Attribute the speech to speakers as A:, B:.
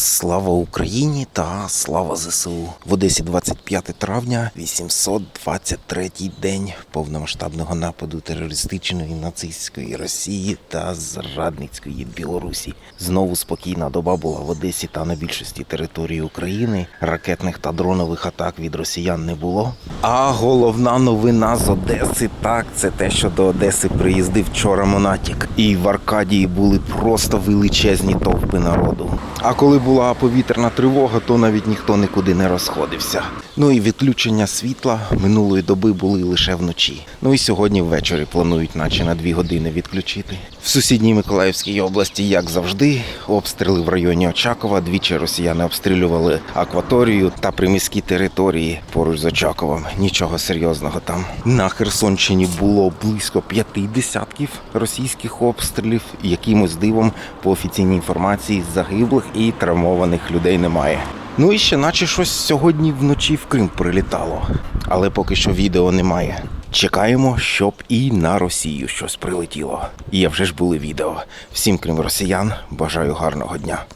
A: Слава Україні та слава ЗСУ. В Одесі 25 травня, 823 день повномасштабного нападу терористичної нацистської Росії та зрадницької Білорусі. Знову спокійна доба була в Одесі та на більшості території України. Ракетних та дронових атак від росіян не було. А головна новина з Одеси так, це те, що до Одеси приїздив вчора Монатік. І в Аркадії були просто величезні товпи народу. А коли була повітряна тривога, то навіть ніхто нікуди не розходився. Ну і відключення світла минулої доби були лише вночі. Ну і сьогодні ввечері планують, наче на дві години відключити. В сусідній Миколаївській області, як завжди, обстріли в районі Очакова. Двічі росіяни обстрілювали акваторію та приміські території поруч з Очаковом. Нічого серйозного там. На Херсонщині було близько п'яти десятків російських обстрілів. Якимось дивом, по офіційній інформації, загиблих і травмованих людей немає. Ну і ще наче щось сьогодні вночі в Крим прилітало. Але поки що відео немає. Чекаємо, щоб і на Росію щось прилетіло. І вже ж були відео. Всім, крім росіян, бажаю гарного дня.